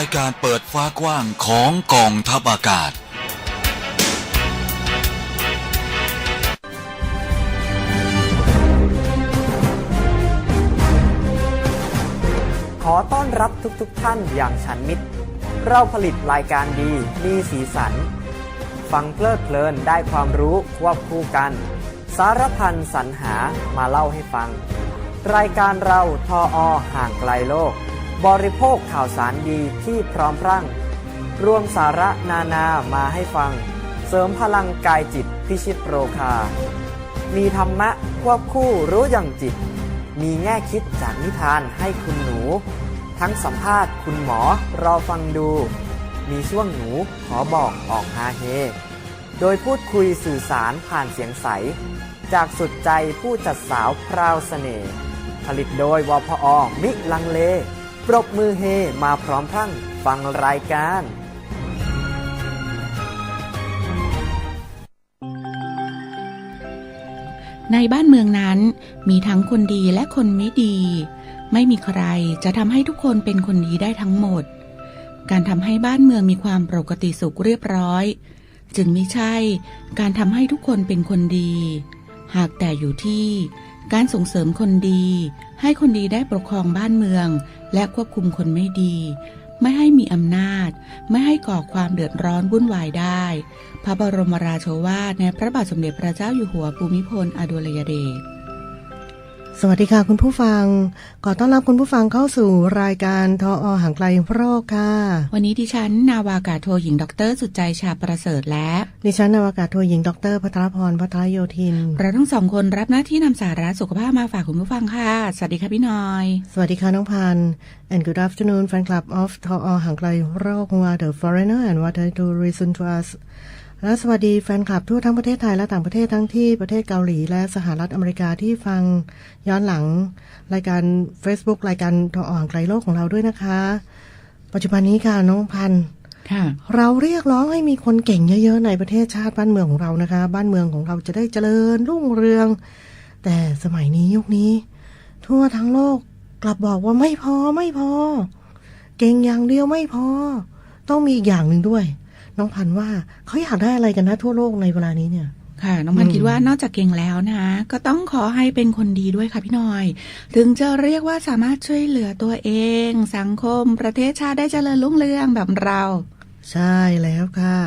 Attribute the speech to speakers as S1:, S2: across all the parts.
S1: ายการเปิดฟ้ากว้างของกองทัพอากาศ
S2: ขอต้อนรับทุกๆทท่านอย่างฉันมิตร เราผลิตรายการดีมีสีสัน ฟังเพลิดเพลินได้ความรู้ควบคู่กัน สารพันสรรหามาเล่าให้ฟัง รายการเราทออห่างไกลโลก บริโภคข่าวสารดีที่พร้อมพรั่งรวมสาระนานามาให้ฟัง เสริมพลังกายจิตพิชิตโรคา มีธรรมะควบคู่รู้อย่างจิต มีแง่คิดจากนิทานให้คุณหนู ทั้งสัมภาษณ์คุณหมอรอฟังดู มีช่วงหนูขอบอกออกฮาเฮ โดยพูดคุยสื่อสารผ่านเสียงใส จากสุดใจผู้จัดสาวพราวเสน่ห์ผลิตโดยวพอมิลังเล ปรบมือเฮมาพร้อมพรั่งฟังรายการ
S3: ในบ้านเมืองนั้นมีทั้งคนดีและคนไม่ดี ไม่มีใครจะทำให้ทุกคนเป็นคนดีได้ทั้งหมด การทำให้บ้านเมืองมีความปกติสุขเรียบร้อย จึงไม่ใช่การทำให้ทุกคนเป็นคนดี หากแต่อยู่ที่ การส่งเสริมคนดี ให้คนดีได้ปกครองบ้านเมือง และควบคุมคนไม่ดี ไม่ให้มีอำนาจ ไม่ให้ก่อความเดือดร้อนวุ่นวายได้ พระบรมราโชวาทในพระบาทสมเด็จพระเจ้าอยู่หัวภูมิพลอดุลยเดช
S4: สวัสดีค่ะคุณผู้ฟัง ขอต้อนรับคุณผู้ฟังเข้าสู่รายการทออห่างไกลโรคค่ะ
S3: วันนี้ดิฉัน นาวากาศโทหญิงดร สุดใจชาประเสริฐและ
S4: ดิฉันนาวากาศโทหญิงดรพัทรพรพัทรโยธิน
S3: เราทั้งสองคนรับหน้าที่นำสาระสุขภาพมาฝากคุณผู้ฟังค่ะ สวัสดีค่ะพี่น้อย
S4: สวัสดีค่ะน้องพันธ์ and good afternoon fan club of ทออห่างไกลโรค who are the foreigner and what they do listen to us และสวัสดีแฟนคลับทั่วทั้งประเทศไทยและต่างประเทศทั้งที่ประเทศเกาหลีและสหรัฐอเมริกาที่ฟังย้อนหลัง รายการ Facebook รายการทออห่างไกลโลกของเราด้วยนะคะ ปัจจุบันนี้ค่ะน้องพันธ์
S3: ค่ะ
S4: เราเรียกร้องให้มีคนเก่งเยอะๆในประเทศชาติบ้านเมืองของเรานะคะ บ้านเมืองของเราจะได้เจริญรุ่งเรือง แต่สมัยนี้ยุคนี้ ทั่วทั้งโลกกลับบอกว่าไม่พอไม่พอ เก่งอย่างเดียวไม่พอ ต้องมีอีกอย่างหนึ่งด้วย น้องพันธุ์ว่าเขาอยากได้อะไรกันนะทั่วโลกในเวลานี้เนี่ย
S3: ค่ะน้องพัน
S4: อืม
S3: คิดว่านอกจากเก่งแล้วนะก็ต้องขอให้เป็นคนดีด้วยค่ะพี่น้อย ถึงจะเรียกว่าสามารถช่วยเหลือตัวเอง สังคมประเทศชาติได้เจริญรุ่งเรืองแบบเรา
S4: ใช่แล้วค่ะ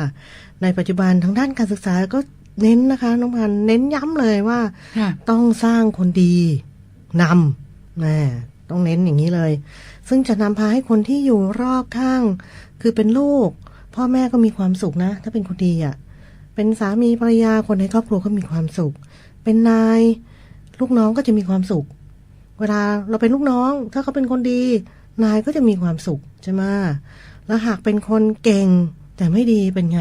S4: ในปัจจุบันทางด้านการศึกษาก็เน้นนะคะน้องพันธุ์เน้นย้ำเลยว่า
S3: ค่ะ
S4: ต้องสร้างคนดีนำนะต้องเน้นอย่างนี้เลย ซึ่งจะนำพาให้คนที่อยู่รอบข้าง คือเป็นลูก พ่อแม่ก็มีความสุขนะ ถ้าเป็นคนดีอะ่ะ เป็นสามีภรรยาคนในครอบครัวก็มีความสุข เป็นนาย ลูกน้องก็จะมีความสุข เวลาเราเป็นลูกน้อง ถ้าเขาเป็นคนดี นายก็จะมีความสุขใช่ไหมแล้วหากเป็นคนเก่งแต่ไม่ดีเป็นไง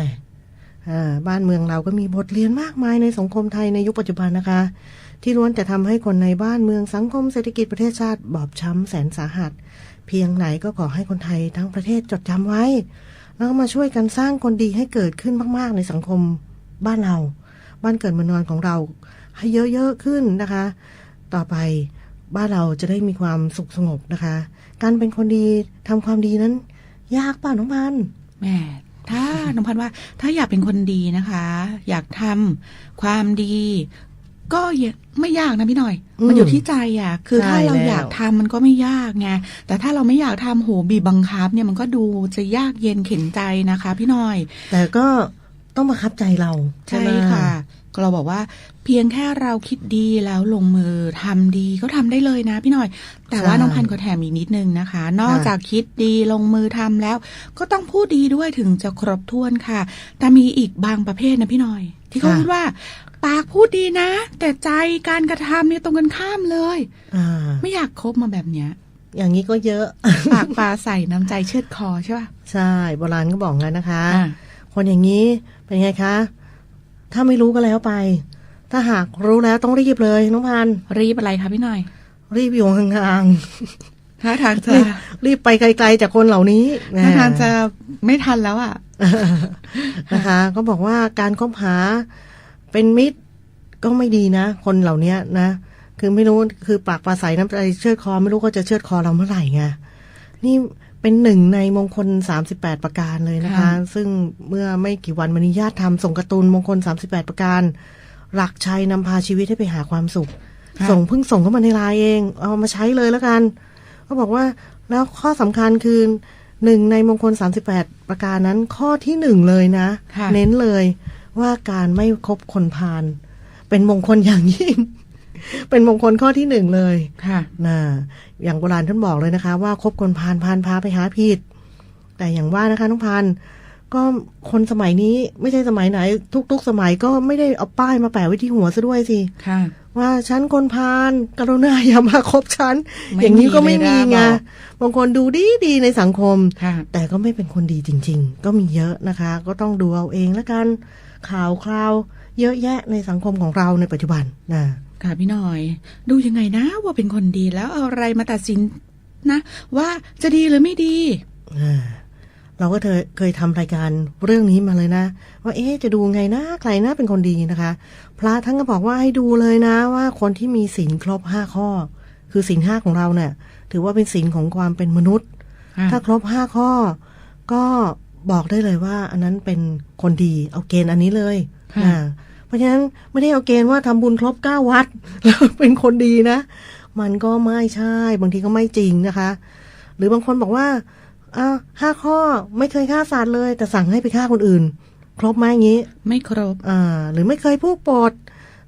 S4: บ้านเมืองเราก็มีบทเรียนมากมายในสังคมไทยในยุคปัจจุบันนะคะ ที่ล้วนแต่ทำให้คนในบ้านเมืองสังคมเศรษฐกิจประเทศชาติบอบช้ำแสนสาหัส เพียงไหนก็ขอให้คนไทยทั้งประเทศจดจำไว้ แล้วมาช่วยกันสร้างคนดีให้เกิดขึ้นมาก ๆ ในสังคมบ้านเรา บ้านเกิดเมืองนอนของเรา ให้เยอะ ๆ ขึ้นนะคะ ต่อไปบ้านเราจะได้มีความสุขสงบนะคะ การเป็นคนดีทำความดีนั้น ยากป่ะน้องพัน
S3: แหม่ถ้าน้องพันว่าถ้าอยากเป็นคนดีนะคะ อยากทำความดี ก็อย่าไม่ยากนะพี่หน่อย
S4: อืม
S3: มันอยู่ที่ใจอะ คือ
S4: ใช่
S3: ถ้าเรา
S4: แล้ว
S3: อยากทำมันก็ไม่ยากไง แต่ถ้าเราไม่อยากทำโหบีบบังคับ เนี่ยมันก็ดูจะยากเย็นเข็นใจนะคะ พี่หน่อย
S4: แต่ก็ต้องบังคับใจเราใช่
S3: ใช่
S4: ไหม
S3: ค่ะก็เราบอกว่าเพียงแค่เราคิดดีแล้วลงมือทำดีก็ทำได้เลยนะพี่หน่อย แต่ว่าน้องพันธุ์ก็แถมอีกนิดนึงนะคะ นอกจากคิดดีลงมือทำแล้ว ก็ต้องพูดดีด้วยถึงจะครบถ้วนค่ะ แต่มีอีกบางประเภทนะพี่หน่อย ที่เขาพูดว่า ปากพูดดีนะ แต่ใจการกระทำเนี่ยตรงกันข้ามเลย
S4: อ่า
S3: ไม่อยากคบมาแบบเนี้ย
S4: อย่างนี้ก็เยอะ
S3: ปากปลาใส่น้ำใจเชือดคอใช่ป่ะ
S4: ใช่โบราณก็บอกงั้นนะคะ
S3: อ่า
S4: คนอย่างนี้เป็นไงคะ ถ้าไม่รู้ก็แล้วไป ถ้าหากรู้แล้วต้องรีบเลยน้องพันธุ์
S3: รีบอะไรคะพี่หน่อย
S4: รีบอยู่ห่าง
S3: ถ้าทาง
S4: ๆ
S3: จะ
S4: รีบรีบไปไกลๆจากคนเหล่านี้
S3: ถ้าทางจะไม่ทันแล้วอะ
S4: นะคะ ก็บอกว่าการคบหา เป็นมิตรก็ไม่ดีนะ คนเหล่านี้นะ คือไม่รู้คือปากปลาใสน้ำใจเชือดคอ ไม่รู้ก็จะเชือดคอเราเมื่อไหร่ไงนี่เป็นหนึ่งในมงคล 38 ประการเลยนะคะ
S3: ค่ะ
S4: ซึ่งเมื่อไม่กี่วันมานี้ญาติทำส่งการ์ตูนมงคล 38 ประการ หลักชัยนำพาชีวิตให้ไปหาความสุข
S3: ค่ะ
S4: ส่งเพิ่งส่งเข้ามาในไลน์เอง เอามาใช้เลยแล้วกันเขาบอกว่าแล้วข้อสำคัญคือหนึ่งในมงคล 38 ประการนั้นข้อที่หนึ่งเลยนะ
S3: ค่ะ
S4: เน้นเลย ว่าการไม่คบคนพาลเป็นมงคลอย่างยิ่ง เป็นมงคลข้อที่หนึ่งเลย
S3: ค่ะ
S4: นะอย่างโบราณท่านบอกเลยนะคะ ว่าคบคนพาลพาลพาไปหาผิด แต่อย่างว่านะคะน้องพันธุ์ก็คนสมัยนี้ไม่ใช่สมัยไหน ทุก ๆ สมัยก็ไม่ได้เอาป้ายมาแปะไว้ที่หัวซะด้วยสิ
S3: ค่ะ
S4: ว่าฉันคนพาลกรุณาอย่ามาคบฉัน
S3: ไม่
S4: อย่างนี้ก็ไม่
S3: มี
S4: มี
S3: เลยนะ
S4: ไง
S3: บอก
S4: บางคนดูดีดีในสังคม
S3: ค่ะ
S4: แต่ก็ไม่เป็นคนดีจริง ๆ ก็มีเยอะนะคะ ก็ต้องดูเอาเองแล้วกัน ข่าวคราว เยอะแยะในสังคมของเราในปัจจุบันนะ
S3: ค่ะพี่หน่อย ดูยังไงนะว่าเป็นคนดีแล้วเอาอะไรมาตัดสินนะ ว่าจะดีหรือไม่ดี
S4: อ่าเราก็เคยเคยทำรายการเรื่องนี้มาเลยนะ ว่าเอ๊ะจะดูไงนะใครน่าเป็นคนดีนะคะ พระท่านก็บอกว่าให้ดูเลยนะ ว่าคนที่มีศีลครบห้าข้อ คือศีลห้าของเราเนี่ย ถือว่าเป็นศีลของความเป็นมนุษย์
S3: ค่ะ
S4: ถ้าครบห้าข้อ ก็ บอกได้เลยว่า อันนั้นเป็นคนดีเอาเกณฑ์อันนี้เลย
S3: ค่ะ
S4: อ่าเพราะฉะนั้นไม่ได้เอาเกณฑ์ว่าทำบุญครบเก้าวัด แล้วเป็นคนดีนะ มันก็ไม่ใช่ บางทีก็ไม่จริงนะคะ หรือบางคนบอกว่าอ้าวห้าข้อไม่เคยฆ่าสัตว์เลย แต่สั่งให้ไปฆ่าคนอื่น ครบไหมอย่างนี้
S3: ไม่ครบ
S4: อ่า หรือไม่เคยพูดปด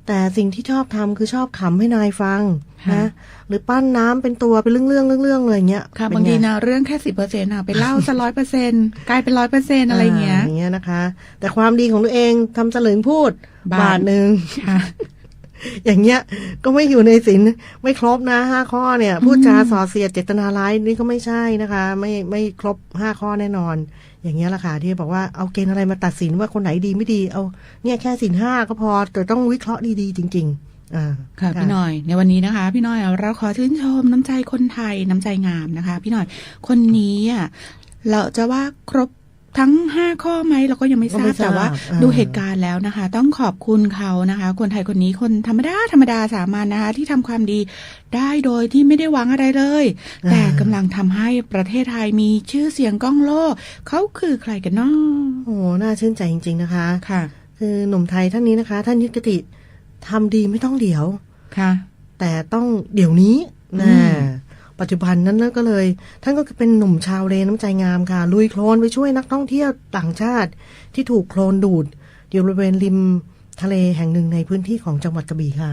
S4: แต่สิ่งที่ชอบทำคือชอบขำให้นายฟัง
S3: ค่ะ
S4: นะหรือปั้นน้ำเป็นตัวเป็นเรื่องเรื่องๆเรื่องๆเลยอย่างเงี้ย
S3: ค่ะ
S4: เป็น
S3: บาง
S4: ไที
S3: นะเรื่องแค่สิบเปอร์เซ็นต์อะไปเล่าซะร้อยเปอร์เซ็นกลายเป็นร้อยเปอร์เซ็นอะไรเงี้ย
S4: อย่างเงี้ยนะคะ แต่ความดีของตัวเองทำสลึงพูด
S3: บาท
S4: บาทหนึ่ง
S3: ค่ะ
S4: อย่างเงี้ยก็ไม่อยู่ในศีลไม่ครบนะห้าข้อเนี่ยพูดจาส่อเสียดเจตนาร้ายนี่ก็ไม่ใช่นะคะ ไม่ไม่ครบห้าข้อแน่นอน อย่างเงี้ยแหละค่ะที่บอกว่าเอาเกณฑ์อะไรมาตัดสินว่าคนไหนดีไม่ดีเอาเนี่ยแค่ศีลห้าก็พอแต่ต้องวิเคราะห์ดีๆจริงๆอ่า
S3: ค่ะพี่หน่อย ในวันนี้นะคะ พี่หน่อยเราขอชื่นชมน้ำใจคนไทยน้ำใจงามนะคะ พี่หน่อยคนนี้อะเราจะว่าครบทั้งห้าข้อไหมเราก็ยังไม่ท
S4: ก็
S3: รา
S4: ไม่
S3: บ
S4: ทราบ
S3: แต่ว่า
S4: อ่า
S3: ดูเหตุการณ์แล้วนะคะ ต้องขอบคุณเขานะคะ คนไทยคนนี้คนธรรมดาธรรมดาสามัญนะคะ ที่ทำความดีได้โดยที่ไม่ได้หวังอะไรเลย แต่กำลังทำให้ประเทศไทยมีชื่อเสียงก้องโลก เขาคือใครกันเนาะ
S4: โอ้โหน่าชื่นใจจริง ๆ นะคะ
S3: ค่ะ
S4: คือหนุ่มไทยท่านนี้นะคะ ท่านยึดกติ ทำดีไม่ต้องเดี๋ยว
S3: ค่ะ
S4: แต่ต้องเดี๋ยวนี้
S3: อื
S4: นะ
S3: ม
S4: ปัจจุบันนั้นก็เลย ท่านก็เป็นหนุ่มชาวเลน้ำใจงามค่ะ ลุยโคลนไปช่วยนักท่องเที่ยวต่างชาติที่ถูกโคลนดูดอยู่บริเวณริมทะเลแห่งหนึ่งในพื้นที่ของจังหวัดกระบี่ค่ะ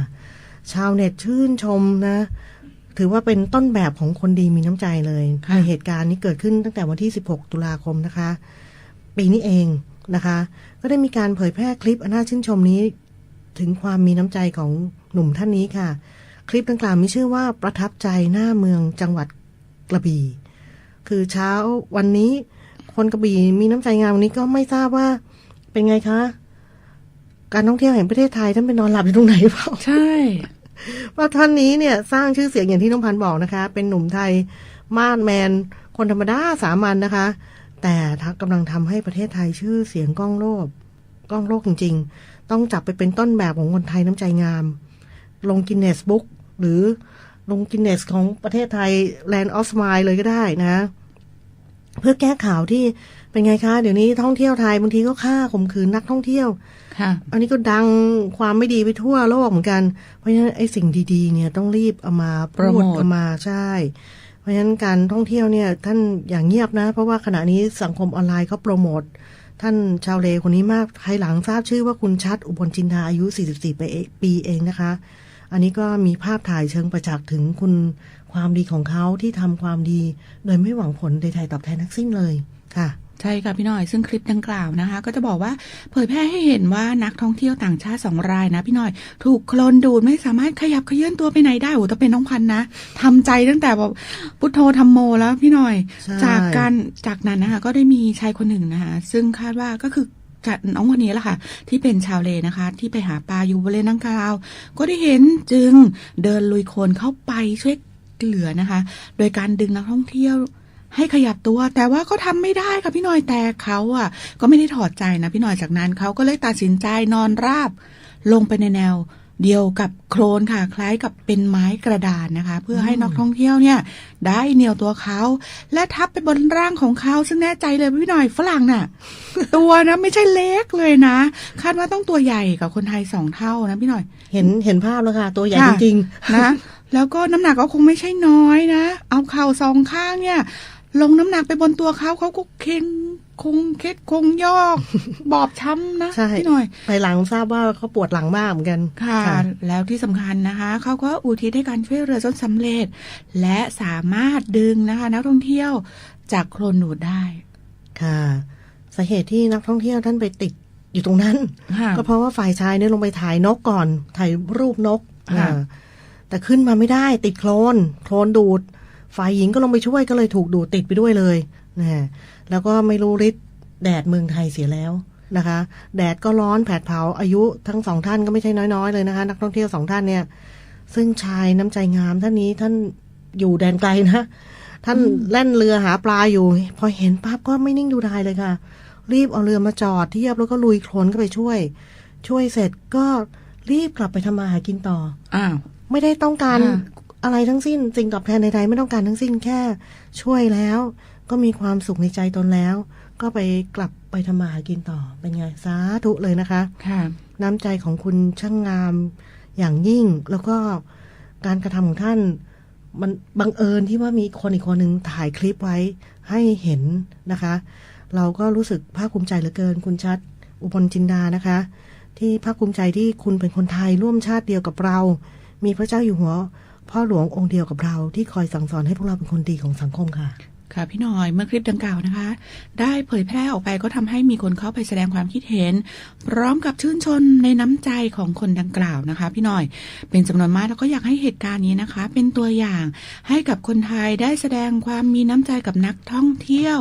S4: ชาวเน็ตชื่นชมนะ ถือว่าเป็นต้นแบบของคนดีมีน้ำใจเลย
S3: ค่ะ
S4: ในเหตุการณ์นี้เกิดขึ้นตั้งแต่วันที่ 16 ตุลาคมนะคะ ปีนี้เองนะคะ ก็ได้มีการเผยแพร่คลิปอันน่าชื่นชมนี้ ถึงความมีน้ำใจของหนุ่มท่านนี้ค่ะ คลิปดังกล่าวมีชื่อว่าประทับใจหน้าเมืองจังหวัดกระบี่ คือเช้าวันนี้คนกระบี่มีน้ำใจงามวันนี้ก็ไม่ทราบว่าเป็นไงคะ การท่องเที่ยวแห่งประเทศไทยท่านไปนอนหลับอยู่ตรงไหนเปล่า
S3: ใช่
S4: ว่าท่านนี้เนี่ยสร้างชื่อเสียงอย่างที่น้องพันธ์บอกนะคะ เป็นหนุ่มไทยมาดแมน คนธรรมดาสามัญนนะคะ แต่ทักกำลังทำให้ประเทศไทยชื่อเสียงก้องโลกก้องโลกจริงๆ ต้องจับไปเป็นต้นแบบของคนไทยน้ำใจงาม ลงกินเนสบุ๊กหรือลงกินเนสของประเทศไทย Land of Smile เลยก็ได้นะ เพื่อแก้ข่าวที่เป็นไงคะ เดี๋ยวนี้ท่องเที่ยวไทยบางทีก็ฆ่าข่มขืนนักท่องเที่ยว
S3: ค่ะ
S4: อันนี้ก็ดังความไม่ดีไปทั่วโลกเหมือนกัน เพราะฉะนั้นไอ้สิ่งดีๆ เนี่ยต้องรีบเอามาพู
S3: โปรโม
S4: ด
S3: ท
S4: เอามาใช่ เพราะฉะนั้นการท่องเที่ยวเนี่ยท่านอย่างเงียบนะ เพราะว่าขณะนี้สังคมออนไลน์เขาโปรโมท ท่านชาวเลคนนี้มากภายหลังทราบชื่อว่าคุณชัดอุบลจินดาอายุ 44ปีเองปีเองนะคะ อันนี้ก็มีภาพถ่ายเชิงประจักษ์ถึงคุณความดีของเขาที่ทำความดี โดยไม่หวังผลใดๆตอบแทนทั้งสิ้นเลยค่ะ
S3: ใช่ค่ะพี่หน่อยซึ่งคลิปดังกล่าวนะคะ ก็จะบอกว่าเผยแพร่ให้เห็นว่านักท่องเที่ยวต่างชาติสองรายนะพี่หน่อย ถูกโคลนดูดไม่สามารถขยับเขยื่อนตัวไปไหนได้โอ้แต่เป็นน้องพันธุ์นะทำใจตั้งแต่แบบพุทโธธรรมโมแล้วพี่หน่อย
S4: ใช่
S3: จากการจากนั้นนะคะ ก็ได้มีชายคนหนึ่งนะคะซึ่งคาดว่าก็คือจากน้องคนนี้แหละค่ะ ที่เป็นชาวเลนะคะ ที่ไปหาปลาอยู่บริเวณดังกล่าว ก็ได้เห็นจึงเดินลุยโคลนเข้าไปช่วยเหลือนะคะ โดยการดึงนักท่องเที่ยว ให้ขยับตัว แต่ว่าก็ทำไม่ได้ค่ะพี่หน่อยแต่เขาอะ ก็ไม่ได้ถอดใจนะพี่หน่อยจากนั้นเขาก็เลยตัดสินใจนอนราบ ลงไปในแนวเดียวกับโครนค่ะ คล้ายกับเป็นไม้กระดานนะคะ เพื่อให้นักท่องเที่ยวเนี่ย ได้เหนี่ยวตัวเขา และทับไปบนร่างของเขาซึ่งแน่ใจเลยพี่หน่อยฝรั่งน่ะ ตัวนะไม่ใช่เล็กเลยนะ คาดว่าต้องตัวใหญ่กับคนไทยสองเท่านะพี่หน่อย
S4: เห็นเห็นภาพแล้วค่ะ ตัวใหญ่
S3: ค่ะ
S4: จริง
S3: นะ แล้วก็น้ำหนักก็คงไม่ใช่น้อยนะ เอาเข่าสองข้างเนี่ย ลงน้ำหนักไปบนตัวเขาเขาก็เค็งคงเคล็ดคงยอก บอบช้ำนะ
S4: ใช่
S3: พี่หน่อย
S4: ๆภายหลังทราบว่าเขาปวดหลังมากเหมือนกัน
S3: ค่ะ แล้วที่สำคัญนะคะ เขาก็อุทิศให้การช่วยเรือจนสำเร็จ และสามารถดึงนะคะ นักท่องเที่ยวจากโคลนดูดได้
S4: ค่ะสาเหตุที่นักท่องเที่ยวท่านไปติดอยู่ตรงนั้น
S3: ค่ะ
S4: ก็เพราะว่าฝ่ายชายเนี่ยลงไปถ่ายนกก่อนถ่ายรูปนก
S3: ค่ะ
S4: อ่าแต่ขึ้นมาไม่ได้ติดโคลนโคลนดูด ฝ่ายหญิงก็ลงไปช่วยก็เลยถูกดูดติดไปด้วยเลยนะแล้วก็ไม่รู้ฤทธิ์แดดเมืองไทยเสียแล้วนะคะ แดดก็ร้อนแผดเผาอายุทั้งสองท่านก็ไม่ใช่น้อยๆเลยนะคะ นักท่องเที่ยวสองท่านเนี่ย ซึ่งชายน้ำใจงามท่านนี้ท่านอยู่แดนไกลนะท่านแล่นเรือหาปลาอยู่ พอเห็นปั๊บก็ไม่นิ่งดูดายเลยค่ะ รีบเอาเรือมาจอดเทียบแล้วก็ลุยโคลนก็ไปช่วย ช่วยเสร็จก็รีบกลับไปทำมาหากินต่อ
S3: อ้าว
S4: ไม่ได้ต้องการ
S3: ค่ะ
S4: อะไรทั้งสิ้นสิ่งตอบแทนใดๆไม่ต้องการทั้งสิ้นแค่ช่วยแล้ว ก็มีความสุขในใจตนแล้ว ก็ไปกลับไปทำมาหากินต่อเป็นไงสาธุเลยนะคะ
S3: ค่ะ
S4: น้ำใจของคุณช่างงามอย่างยิ่ง แล้วก็การกระทำของท่าน มันบังเอิญที่ว่ามีคนอีกคนหนึ่งถ่ายคลิปไว้ให้เห็นนะคะ เราก็รู้สึกภาคภูมิใจเหลือเกิน คุณชัด อุบลจินดานะคะ ที่ภาคภูมิใจที่คุณเป็นคนไทยร่วมชาติเดียวกับเรา มีพระเจ้าอยู่หัว พ่อหลวงองค์เดียวกับเราที่คอยสั่งสอนให้พวกเราเป็นคนดีของสังคมค่ะ
S3: ค่ะพี่หน่อยเมื่อคลิปดังกล่าวนะคะ ได้เผยแพร่ออกไปก็ทำให้มีคนเข้าไปแสดงความคิดเห็น พร้อมกับชื่นชมในน้ำใจของคนดังกล่าวนะคะ พี่หน่อยเป็นจำนวนมากแล้วก็อยากให้เหตุการณ์นี้นะคะ เป็นตัวอย่างให้กับคนไทยได้แสดงความมีน้ำใจกับนักท่องเที่ยว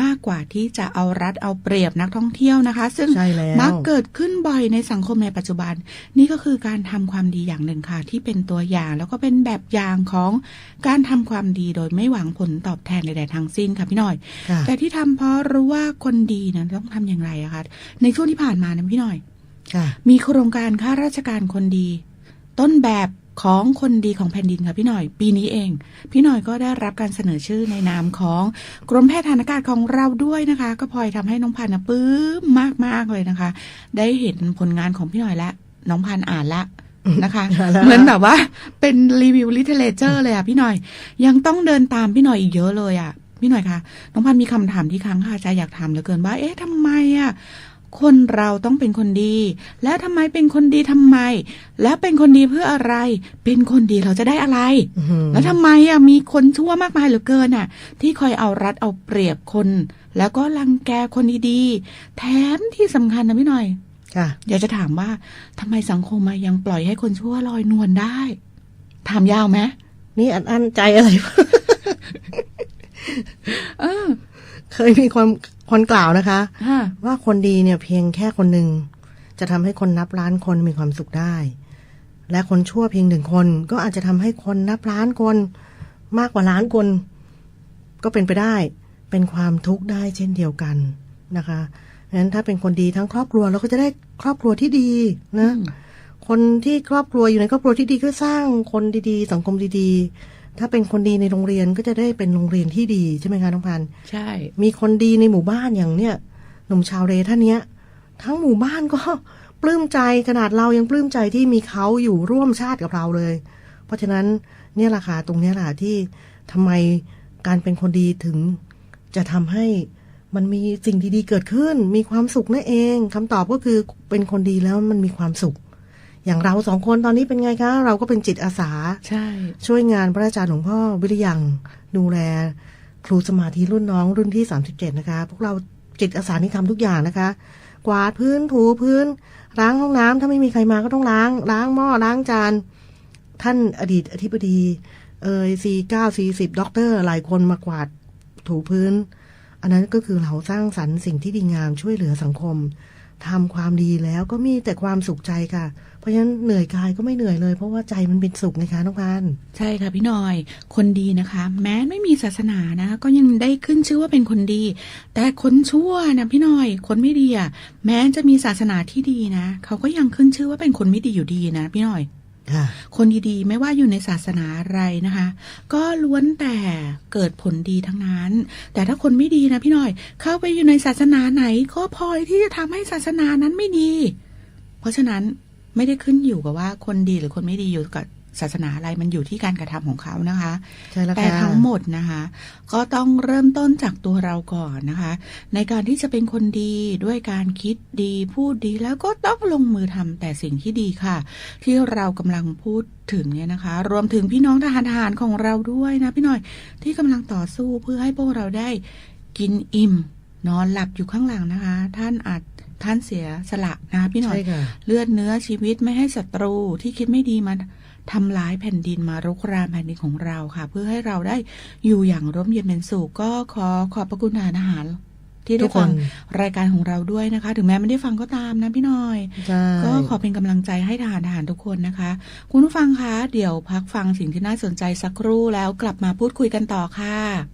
S3: มากกว่าที่จะเอารัดเอาเปรียบนักท่องเที่ยวนะคะ ซึ่ง
S4: ใช่แล้ว
S3: มักเกิดขึ้นบ่อยในสังคมในปัจจุบัน นี่ก็คือการทำความดีอย่างหนึ่งค่ะ ที่เป็นตัวอย่างแล้วก็เป็นแบบอย่างของการทำความดีโดยไม่หวังผลตอบแทนใดๆทั้งสิ้นค่ะพี่หน่อย
S4: ค่ะ
S3: แต่ที่ทำเพราะรู้ว่าคนดีนะต้องทำอย่างไรอะคะในช่วงที่ผ่านมานะพี่หน่อย
S4: ค่ะ
S3: มีโครงการข้าราชการคนดี ต้นแบบของคนดีของแผ่นดินค่ะพี่หน่อย ปีนี้เอง พี่หน่อยก็ได้รับการเสนอชื่อในนามของกรมแพทย์ทหารอากาศของเราด้วยนะคะ ก็พลอยทำให้น้องพันธุ์นะปลื้มมากๆเลยนะคะ ได้เห็นผลงานของพี่หน่อยและน้องพันธุ์อ่านละ นะคะ
S4: อ่านแล้ว
S3: เหมือนแบบว่า เป็นรีวิวลิเทเลเจอร์เลยอะพี่หน่อย ยังต้องเดินตามพี่หน่อยอีกเยอะเลยอะ พี่หน่อยคะน้องพันธุ์มีคำถามที่ค้างคาใจอยากถามเหลือเกินว่า เอ๊ะทำไมอะคนเราต้องเป็นคนดี แล้วทำไมเป็นคนดีทำไม แล้วเป็นคนดีเพื่ออะไร เป็นคนดีเราจะได้อะไร
S4: อื้อหือ
S3: แล้วทำไมอะมีคนชั่วมากมายเหลือเกินอะ ที่คอยเอารัดเอาเปรียบคน แล้วก็รังแกคนดีๆ แถมที่สำคัญนะพี่หน่อย
S4: ค่ะ
S3: อยากจะถามว่าทำไมสังคมมายังปล่อยให้คนชั่วลอยนวลได้ ถามยาวไหม
S4: นี่อันอันใจอะไร
S3: เออ
S4: เคยมีคนคนกล่าวนะคะ
S3: ฮะ
S4: ว่าคนดีเนี่ยเพียงแค่คนหนึ่งจะทำให้คนนับล้านคนมีความสุขได้ และคนชั่วเพียงหนึ่งคน ก็อาจจะทำให้คนนับล้านคน มากกว่าล้านคน ก็เป็นไปได้ เป็นความทุกข์ได้เช่นเดียวกันนะคะ งั้นถ้าเป็นคนดีทั้งครอบครัวเราก็จะได้ครอบครัวที่ดีนะ คนที่ครอบครัวอยู่ในครอบครัวที่ดีก็สร้างคนดีๆ สังคมดีๆ ถ้าเป็นคนดีในโรงเรียนก็จะได้เป็นโรงเรียนที่ดีใช่ไหมคะน้องพันธุ์
S3: ใช่
S4: มีคนดีในหมู่บ้านอย่างเนี้ยหนุ่มชาวเรท่านเนี้ย ทั้งหมู่บ้านก็ปลื้มใจขนาดเรายังปลื้มใจที่มีเขาอยู่ร่วมชาติกับเราเลย เพราะฉะนั้นเนี่ยแหละค่ะตรงเนี้ยแหละที่ทำไมการเป็นคนดีถึงจะทำให้ มันมีสิ่งดีๆเกิดขึ้น มีความสุขนั่นเองคำตอบก็คือเป็นคนดีแล้วมันมีความสุข อย่างเราสองคนตอนนี้เป็นไงคะ เราก็เป็นจิตอาสา
S3: ใช่
S4: ช่วยงานพระอาจารย์หลวงพ่อวิริยังดูแล ครูสมาธิรุ่นน้องรุ่นที่ 37 นะคะ พวกเราจิตอาสานี่ทำทุกอย่างนะคะ กวาดพื้นถูพื้น ล้างห้องน้ำถ้าไม่มีใครมาก็ต้องล้าง ล้างหม้อล้างจานท่านอดีตอธิบดีเอ่ยสี่เก้าสี่สิบด็อกเตอร์หลายคนมากวาดถูพื้น อันนั้นก็คือเราสร้างสรรค์สิ่งที่ดีงามช่วยเหลือสังคมทำความดีแล้วก็มีแต่ความสุขใจค่ะ เพราะฉะนั้นเหนื่อยกายก็ไม่เหนื่อยเลย เพราะว่าใจมันเป็นสุขนะคะน้องพัน
S3: ใช่ค่ะพี่หน่อย คนดีนะคะ แม้ไม่มีศาสนานะ ก็ยังได้ขึ้นชื่อว่าเป็นคนดี แต่คนชั่วนะพี่หน่อย คนไม่ดีอะแม้จะมีศาสนาที่ดีนะเขาก็ยังขึ้นชื่อว่าเป็นคนไม่ดีอยู่ดีนะพี่หน่อย
S4: ค
S3: นดีๆ ไม่ว่าอยู่ในศาสนาอะไรนะคะ ก็ล้วนแต่เกิดผลดีทั้งนั้น แต่ถ้าคนไม่ดีนะพี่หน่อย เข้าไปอยู่ในศาสนาไหน ก็พลอยที่จะทำให้ศาสนานั้นไม่ดี เพราะฉะนั้นไม่ได้ขึ้นอยู่กับว่าคนดีหรือคนไม่ดีอยู่กับ ศาสนาอะไรมันอยู่ที่การกระทำของเขานะคะ
S4: ใช่แล้ว
S3: แต่
S4: ค่ะ
S3: ทั้งหมดนะคะ ก็ต้องเริ่มต้นจากตัวเราก่อนนะคะ ในการที่จะเป็นคนดีด้วยการคิดดีพูดดีแล้วก็ต้องลงมือทำแต่สิ่งที่ดีค่ะ ที่เรากำลังพูดถึงเนี่ยนะคะ รวมถึงพี่น้องทหารทหารของเราด้วยนะพี่หน่อยที่กำลังต่อสู้เพื่อให้พวกเราได้กินอิ่ม นอนหลับอยู่ข้างหลังนะคะ ท่านอาจท่านเสียสละนะคะพี่หน่อย
S4: ใช่ค่ะ
S3: เลือดเนื้อชีวิตไม่ให้ศัตรูที่คิดไม่ดีมา ทำร้ายแผ่นดินมารุกรามแผ่นดินของเราค่ะ เพื่อให้เราได้อยู่อย่างร่มเย็นเป็นสุขก็ขอขอบพระคุณทหารอาหาร ที่
S4: ทุ
S3: ได้
S4: กคน
S3: ฟังรายการของเราด้วยนะคะ ถึงแม้ไม่ได้ฟังก็ตามนะพี่หน้อย
S4: ใช่
S3: ก็ขอเป็นกำลังใจให้ทหารทหารทุกคนนะคะ คุณผู้ฟังคะเดี๋ยวพักฟังสิ่งที่น่าสนใจสักครู่แล้วกลับมาพูดคุยกันต่อค่ะ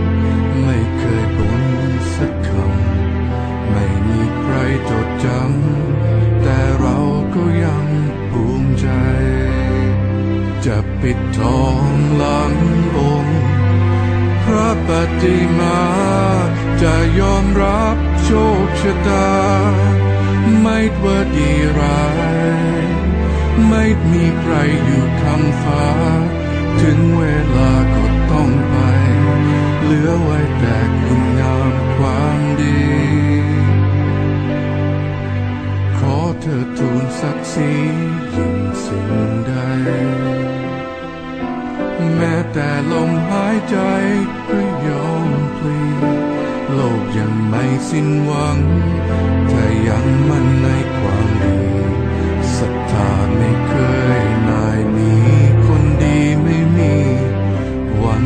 S5: จดจำแต่เราก็ยังภูมิใจ จะปิดทองหลังองค์ พระปฏิมา จะยอมรับโชคชะตา ไม่ว่าดีร้าย ไม่มีใครอยู่คำฟ้า ถึงเวลาก็ต้องไป เหลือไว้แต่คุณงามความดี เธอทูลศักดิ์ศรียิ่งสิ่งใด แม้แต่ลมหายใจก็ยอมพลีโลกยังไม่สิ้นหวังถ้ายังมั่นในความดีศรัทธาไม่เคยนายนีคนดีไม่มีวัน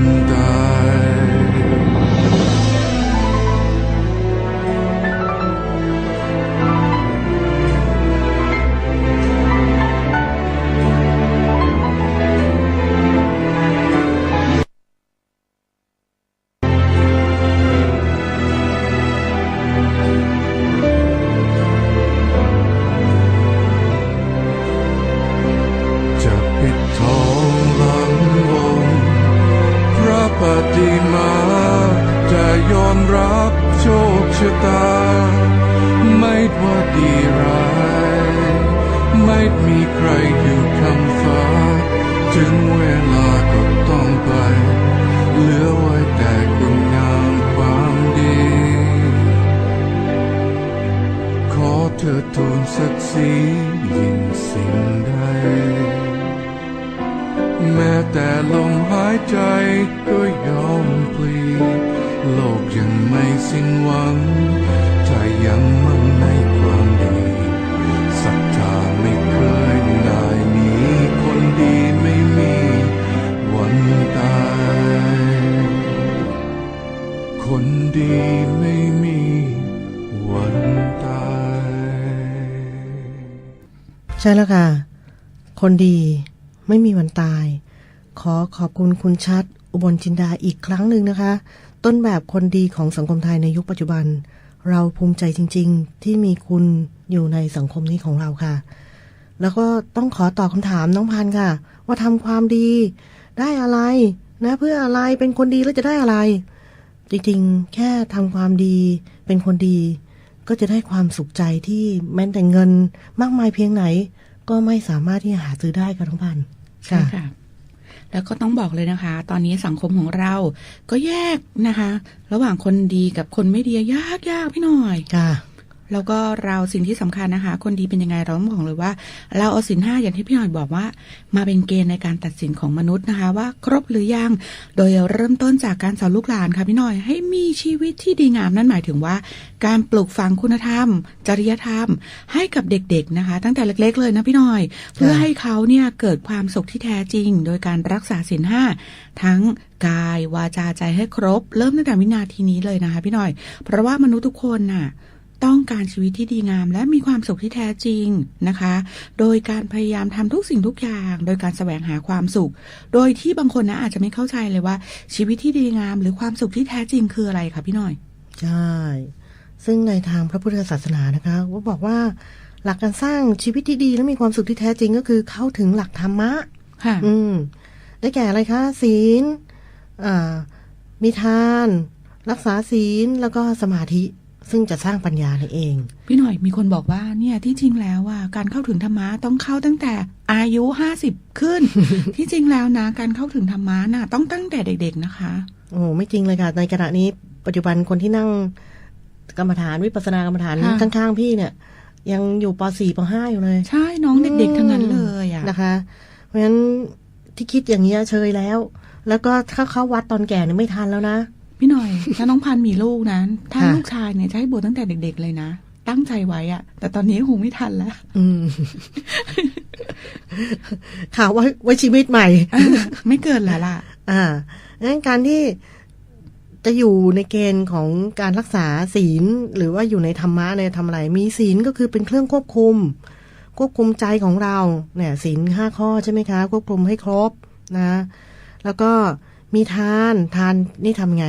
S5: ใจก็ยอมพลีโลกยังไม่สิ้นหวังถ้ายังมั่นในความดีศรัทธาไม่เคยนายหนีคนดีไม่มีวันตาย คนดีไม่มีวันตาย
S4: ใช่แล้วค่ะ คนดีไม่มีวันตาย ขอขอบคุณคุณชัด อุบลจินดาอีกครั้งหนึ่งนะคะ ต้นแบบคนดีของสังคมไทยในยุคปัจจุบัน เราภูมิใจจริง ๆ ที่มีคุณอยู่ในสังคมนี้ของเราค่ะ แล้วก็ต้องขอตอบคำถามน้องพันค่ะ ว่าทำความดี ได้อะไรนะเพื่ออะไรเป็นคนดีแล้วจะได้อะไร จริงๆ แค่ทำความดี เป็นคนดี ก็จะได้ความสุขใจที่แม้แต่เงิน มากมายเพียงไหน ก็ไม่สามารถที่จะหาซื้อได้ค่ะท้องพัน
S3: ใช่ค่ะ แล้วก็ต้องบอกเลยนะคะ ตอนนี้สังคมของเราก็แยกนะคะ ระหว่างคนดีกับคนไม่ดียากยากพี่หน่อย
S4: ค่ะ
S3: แล้วก็เราสิ่งที่สำคัญนะคะ คนดีเป็นยังไงเราต้องบอกเลยว่า เราเอาสินห้าอย่างที่พี่หน่อยบอกว่า มาเป็นเกณฑ์ในการตัดสินของมนุษย์นะคะ ว่าครบหรือยัง โดยเริ่มต้นจากการสอนลูกหลานค่ะพี่หน่อยให้มีชีวิตที่ดีงามนั่นหมายถึงว่า การปลูกฝังคุณธรรม จริยธรรม ให้กับเด็กๆนะคะ ตั้งแต่เล็ก ๆ เลยนะพี่หน่อย เพื่อให้เขาเนี่ยเกิดความสุขที่แท้จริง โดยการรักษาสินห้าทั้งกายวาจาใจให้ครบ เริ่มตั้งแต่วินาทีนี้เลยนะคะ พี่หน่อย เพราะว่ามนุษย์ทุกคนน่ะ ต้องการชีวิตที่ดีงาม และมีความสุขที่แท้จริงนะคะ โดยการพยายามทำทุกสิ่งทุกอย่าง โดยการแสวงหาความสุข โดยที่บางคนนะอาจจะไม่เข้าใจเลยว่า ชีวิตที่ดีงาม หรือความสุขที่แท้จริงคืออะไรคะพี่หน่อย
S4: ใช่ ซึ่งในทางพระพุทธศาสนานะคะก็บอกว่าหลักการสร้างชีวิตที่ดีและมีความสุขที่แท้จริงก็คือเข้าถึงหลักธรรมะ
S3: ค่ะ
S4: อืมได้แก่อะไรคะศีลอ่ามีทาน รักษาศีลแล้วก็สมาธิ ซึ่งจะสร้างปัญญาในเอง
S3: พี่หน่อยมีคนบอกว่าเนี่ยที่จริงแล้วว่าการเข้าถึงธรรมะต้องเข้าตั้งแต่อายุห้าสิบขึ้น ที่จริงแล้วนะการเข้าถึงธรรมะน่ะต้องตั้งแต่เด็ก ๆนะคะ
S4: โอ้ไม่จริงเลยค่ะ ในขณะนี้ปัจจุบันคนที่นั่งกรรมฐานวิปัสสนากรรมฐาน
S3: ค่ะ
S4: ข้างๆพี่เนี่ย ยังอยู่ป .4 ป .5 อยู่เลย
S3: ใช่น้องเด็กๆทั้งนั้นเลยอะ
S4: นะคะ เพราะฉะนั้นที่คิดอย่างเงี้ยเชยแล้ว แล้วก็ถ้าเข้าวัดตอนแก่เนี่ยไม่ทันแล้วนะ
S3: พี่หน่อย ถ้าน้องพันธุ์มีลูกนะถ้า
S4: ค่ะ
S3: ลูกชายเนี่ยจะให้บวชตั้งแต่เด็ก ๆ เลยนะ ตั้งใจไว้อะแต่ตอนนี้คงไม่ทันแล้ว
S4: อืมข่าวไว้ไว้ชีวิตใหม่
S3: ไม่เกินแล้วล่ะ
S4: อ่างั้นการที่จะอยู่ในเกณฑ์ของการรักษาศีล หรือว่าอยู่ในธรรมะเนี่ยทำอะไร มีศีลก็คือเป็นเครื่องควบคุม ควบคุมใจของเราเนี่ยศีลห้าข้อใช่ไหมคะ ควบคุมให้ครบนะ แล้วก็มีทานทานนี่ทำไง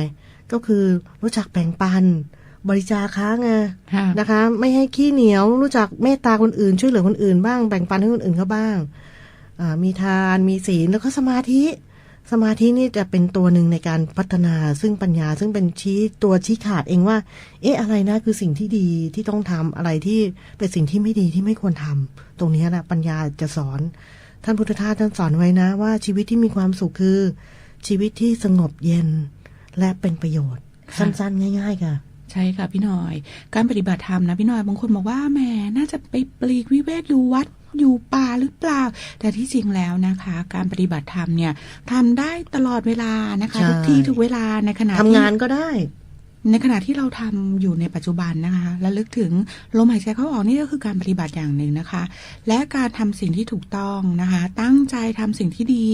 S4: ก็คือรู้จักแบ่งปัน บริจาคไง
S3: ค่ะ
S4: นะคะ ไม่ให้ขี้เหนียวรู้จักเมตตาคนอื่น ช่วยเหลือคนอื่นบ้างแบ่งปันให้คนอื่นเขาบ้างอ่ามีทานมีศีลแล้วก็สมาธิ สมาธินี่จะเป็นตัวหนึ่งในการพัฒนาซึ่งปัญญาซึ่งเป็นชี้ตัวชี้ขาดเองว่า เอ๊ะอะไรนะคือสิ่งที่ดีที่ต้องทำอะไรที่เป็นสิ่งที่ไม่ดีที่ไม่ควรทำตรงนี้นะปัญญาจะสอน ท่านพุทธทาสท่านสอนไว้นะว่าชีวิตที่มีความสุขคือชีวิตที่สงบเย็น และเป็นประโยชน์
S3: ค่ะ
S4: สั้นๆ ง่าย ๆ ค่ะ
S3: ใช่ค่ะพี่หน่อย การปฏิบัติธรรมนะพี่หน่อยบางคนบอกว่าแหมน่าจะไปปลีกวิเวกอยู่วัดอยู่ป่าหรือเปล่า แต่ที่จริงแล้วนะคะ การปฏิบัติธรรมเนี่ยทำได้ตลอดเวลานะคะ
S4: ใช่
S3: ทุกที่ทุกเวลาในขณะ
S4: ทำ
S3: ที่
S4: งานก็ได้
S3: ในขณะที่เราทำอยู่ในปัจจุบันนะคะและลึกถึงลมหายใจเข้าออกนี่ก็คือการปฏิบัติอย่างหนึ่งนะคะ และการทำสิ่งที่ถูกต้องนะคะ ตั้งใจทำสิ่งที่ดี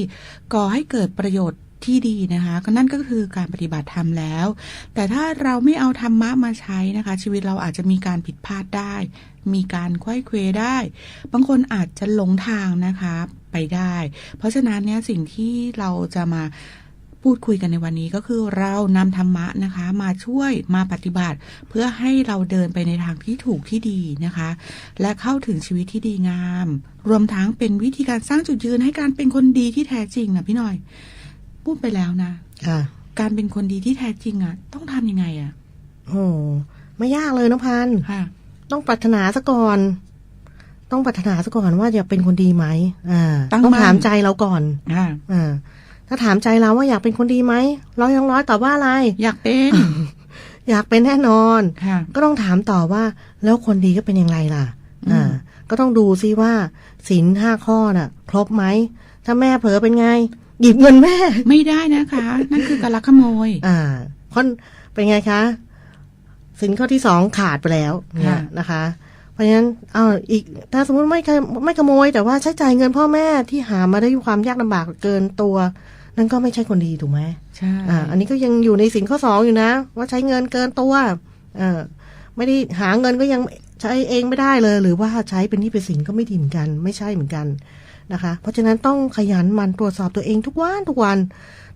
S3: ก่อให้เกิดประโยชน์ ที่ดีนะคะ ก็นั่นก็คือการปฏิบัติธรรมแล้ว แต่ถ้าเราไม่เอาธรรมะมาใช้นะคะ ชีวิตเราอาจจะมีการผิดพลาดได้ มีการควยเควได้ บางคนอาจจะหลงทางนะคะไปได้ เพราะฉะนั้นเนี่ยสิ่งที่เราจะมาพูดคุยกันในวันนี้ก็คือเรานำธรรมะนะคะ มาช่วยมาปฏิบัติ เพื่อให้เราเดินไปในทางที่ถูกที่ดีนะคะ และเข้าถึงชีวิตที่ดีงาม รวมทั้งเป็นวิธีการสร้างจุดยืนให้การเป็นคนดีที่แท้จริงนะพี่หน่อย พูดไปแล้วนะ
S4: ค่ะ
S3: การเป็นคนดีที่แท้จริงอะ่ะ ต้องทำยังไงอะ่ะ
S4: โอ้ไม่ยากเลยน้องพันธุ์
S3: ค่ะ
S4: ต้องปรารถนาซะก่อน ต้องปรารถนาซะก่อนว่าอยากเป็นคนดีไหมอ่า
S3: ตั้ง
S4: ต้อง
S3: มั่น
S4: ถามใจเราก่อน
S3: อ่า
S4: อ่าถ้าถามใจเราว่าอยากเป็นคนดีไหมร้อยทั้งร้อยตอบว่าอะไร
S3: อยากเป็น
S4: อยากเป็นแน่นอน
S3: ค่ะ
S4: ก็ต้องถามต่อว่า แล้วคนดีก็เป็นอย่างไรล่ะ
S3: อืม
S4: อ่า ก็ต้องดูซิว่าศีลห้าข้อน่ะ ครบไหม ถ้าแม่เผลอเป็นไง หยิบเงินแม่
S3: ไม่ได้นะคะ นั่นคือการลักขโมย
S4: อ่าคนเป็นไงคะ สินข้อที่สองขาดไปแล้วเนี่ย
S3: ค่ะ
S4: นะคะ เพราะฉะนั้นเอาอีกถ้าสมมติไม่ขโไม่ขโมย แต่ว่าใช้จ่ายเงินพ่อแม่ที่หามาได้ด้วยความยากลำบากเกินตัว นั่นก็ไม่ใช่คนดีถูกไหม
S3: ใช่
S4: อ่าอันนี้ก็ยังอยู่ในสินข้อสองอยู่นะ ว่าใช้เงินเกินตัวอ่าไม่ได้หาเงินก็ยังใช้เองไม่ได้เลย หรือว่าใช้เป็นหนี้เป็นสินก็ไม่ดีเหมือนกัน ไม่ใช่เหมือนกัน นะคะ เพราะฉะนั้นต้องขยันหมันตรวจสอบตัวเองทุกวันทุกวัน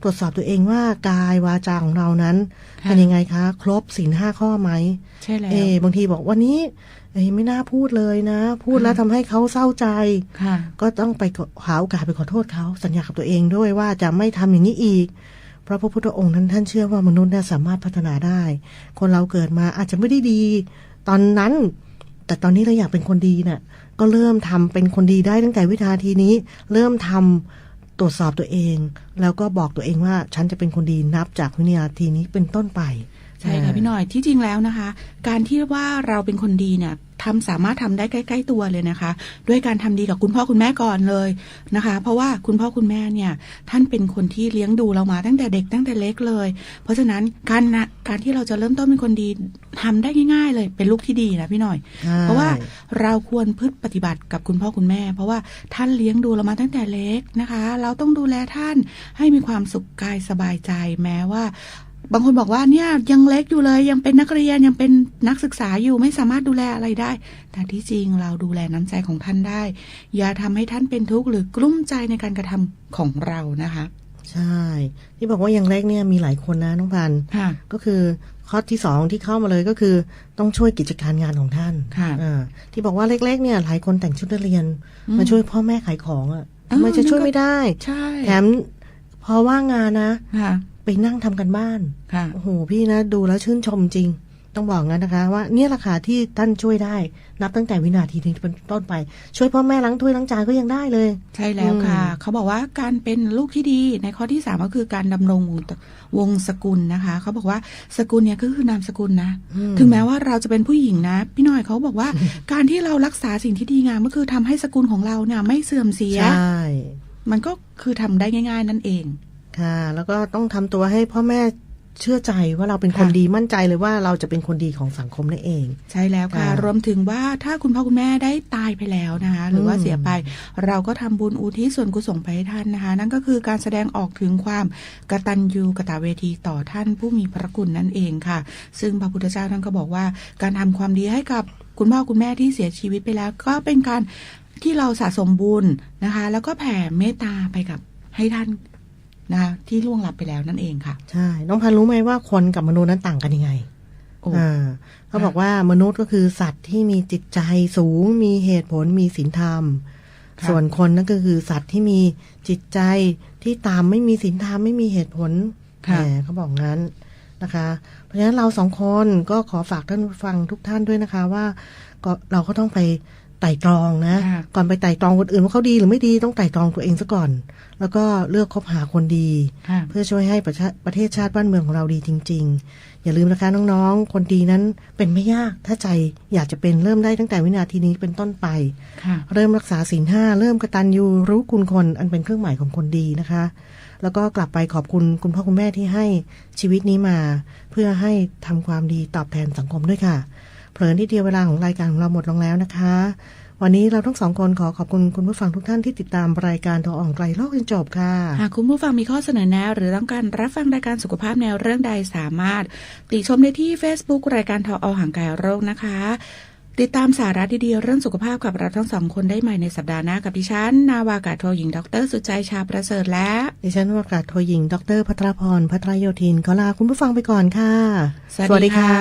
S4: ตรวจสอบตัวเองว่ากายวาจาของเรานั้น
S3: ค่ะ
S4: เป็นยังไงคะ ครบศีลห้าข้อไหม
S3: ใช่แล้ว
S4: เออบางทีบอกวันนี้เอ้ยไม่น่าพูดเลยนะ พูดแล้วทำให้เขาเศร้าใจ
S3: ค่ะ
S4: ก็ต้องไปหาโอกาสไปขอโทษเขาสัญญากับตัวเองด้วยว่าจะไม่ทำอย่างนี้อีกเพราะพระพุทธองค์นั้นท่านเชื่อว่ามนุษย์เนี่ยสามารถพัฒนาได้ คนเราเกิดมาอาจจะไม่ได้ดี ตอนนั้น แต่ตอนนี้เราอยากเป็นคนดีเนี่ย ก็เริ่มทำเป็นคนดีได้ตั้งแต่วิทาทีนี้ เริ่มทำตรวจสอบตัวเอง แล้วก็บอกตัวเองว่าฉันจะเป็นคนดีนับจากวินาทีนี้เป็นต้นไป
S3: ใช่ค่ะพี่หน่อยที่จริงแล้วนะคะ การที่ว่าเราเป็นคนดีเนี่ยทำสามารถทำได้ใกล้ๆตัวเลยนะคะ ด้วยการทำดีกับคุณพ่อคุณแม่ก่อนเลยนะคะ เพราะว่าคุณพ่อคุณแม่เนี่ย ท่านเป็นคนที่เลี้ยงดูเรามาตั้งแต่เด็กตั้งแต่เล็กเลย เพราะฉะนั้นการนะการที่เราจะเริ่มต้นเป็นคนดีทำได้ง่ายๆ เลย เป็นลูกที่ดีนะพี่หน่อย
S4: ใช่
S3: เพราะว่าเราควรพืชปฏิบัติกับคุณพ่อคุณแม่ เพราะว่าท่านเลี้ยงดูเรามาตั้งแต่เล็กนะคะ เราต้องดูแลท่านให้มีความสุขกายสบายใจแม้ว่า บางคนบอกว่าเนี่ยยังเล็กอยู่เลยยังเป็นนักเรียนยังเป็นนักศึกษาอยู่ไม่สามารถดูแลอะไรได้ แต่ที่จริงเราดูแลน้ำใจของท่านได้ อย่าทำให้ท่านเป็นทุกข์หรือกลุ้มใจในการกระทำของเรานะคะ
S4: ใช่ ที่บอกว่ายังเล็กเนี่ยมีหลายคนนะน้องพันธุ์
S3: ค่ะ
S4: ก็คือข้อที่สองที่เข้ามาเลยก็คือต้องช่วยกิจการงานของท่าน
S3: ค่ะ
S4: อ่าที่บอกว่าเล็ก ๆ เนี่ยหลายคนแต่งชุดนักเรียน
S3: อืม
S4: มาช่วยพ่อแม่ขายของอะ่ะ
S3: อ้าว
S4: ทำไมจะช่วย
S3: นั่นก็
S4: ไม่ได้
S3: ใช่
S4: แถมพอว่างงานนะ
S3: ค่ะ
S4: ไปนั่งทำกันบ้าน
S3: ค่ะ
S4: โอ้โหพี่นะดูแล้วชื่นชมจริง ต้องบอกงั้นนะคะ ว่าเนี่ยราคาที่ท่านช่วยได้ นับตั้งแต่วินาทีนี้เป็นต้นไป ช่วยพ่อแม่ล้างถ้วยล้างจานก็ยังได้เลย
S3: ใช่แล้วค่ะ
S4: อืม
S3: เขาบอกว่าการเป็นลูกที่ดีในข้อที่สามก็คือการดำรงวงตวงสกุลนะคะ เขาบอกว่าสกุลเนี่ยก็คือนามสกุลนะ
S4: อืม
S3: ถึงแม้ว่าเราจะเป็นผู้หญิงนะ พี่หน่อยเขาบอกว่าการที่เรารักษาสิ่งที่ดีงามก็คือทำให้สกุลของเราเนี่ยไม่เสื่อมเสีย
S4: ใช่
S3: มันก็คือทำได้ง่าย ๆ นั่นเอง
S4: ค่ะ แล้วก็ต้องทำตัวให้พ่อแม่เชื่อใจว่าเราเป็นคน
S3: ค่ะ
S4: ดีมั่นใจเลยว่าเราจะเป็นคนดีของสังคมนั่นเอง
S3: ใช่แล้วค่ะ
S4: ค่ะ
S3: รวมถึงว่าถ้าคุณพ่อคุณแม่ได้ตายไปแล้วนะคะ หรือว่า
S4: อืม
S3: เสียไป เราก็ทำบุญอุทิศส่วนกุศลไปให้ท่านนะคะ นั่นก็คือการแสดงออกถึงความกตัญญูกตเวทีต่อท่านผู้มีพระคุณนั่นเองค่ะ ซึ่งพระพุทธเจ้าท่านก็บอกว่า การทำความดีให้กับคุณพ่อคุณแม่ที่เสียชีวิตไปแล้ว ก็เป็นการที่เราสะสมบุญนะคะ แล้วก็แผ่เมตตาไปกับให้ท่าน นะคะที่ล่วงลับไปแล้วนั่นเองค่ะ
S4: ใช่ น้องพันธุ์รู้ไหมว่าคนกับมนุษย์นั้นต่างกันยังไง
S3: โอ้
S4: อ่าเขาบอกว่ามนุษย์ก็คือสัตว์ที่มีจิตใจสูง มีเหตุผลมีศีลธรรม
S3: ค่ะ
S4: ส่วนคนนั่นก็คือสัตว์ที่มีจิตใจที่ตามไม่มีศีลธรรมไม่มีเหตุผล
S3: ค่ะ
S4: แหมเขาบอกงั้นนะคะ เพราะฉะนั้นเราสองคนก็ขอฝากท่านผู้ฟังทุกท่านด้วยนะคะว่าก็เราก็ต้องไป ไต่ตรองนะ
S3: ค่ะ
S4: ก่อนไปไต่ตรองคนอื่นว่าเขาดีหรือไม่ดีต้องไต่ตรองตัวเองซะก่อน แล้วก็เลือกคบหาคนดี
S3: ค่ะ
S4: เพื่อช่วยให้ประชาประเทศชาติบ้านเมืองของเราดีจริง ๆ อย่าลืมนะคะน้องๆ คนดีนั้นเป็นไม่ยากถ้าใจอยากจะเป็นเริ่มได้ตั้งแต่วินาทีนี้เป็นต้นไป
S3: ค่ะ
S4: เริ่มรักษาศีลห้าเริ่มกตัญญูรู้คุณคนอันเป็นเครื่องหมายของคนดีนะคะ แล้วก็กลับไปขอบคุณคุณพ่อคุณแม่ที่ให้ชีวิตนี้มา เพื่อให้ทำความดีตอบแทนสังคมด้วยค่ะ เผลอที่เดียวเวลาของรายการของเราหมดลงแล้วนะคะ วันนี้เราทั้งสองคนขอขอบคุณคุณผู้ฟังทุกท่านที่ติดตามรายการทออ่องไกลโลกจนจบค่ะ
S3: หากคุณผู้ฟังมีข้อเสนอแนะ หรือต้องการรับฟังรายการสุขภาพแนวเรื่องใดสามารถ ติชมได้ที่ Facebook รายการทออห่างไกลโรคนะคะติดตามสาระดีๆเรื่องสุขภาพกับเราทั้งสองคนได้ใหม่ในสัปดาห์หน้ากับดิฉัน นาวากาศโทหญิง ดร สุใจชาประเสริฐและ
S4: ดิฉันวากาศโทหญิง ดรพัทรพรพัทรโยธินขอลาคุณผู้ฟังไปก่อนค่ะ
S3: สวัสดีค่ะ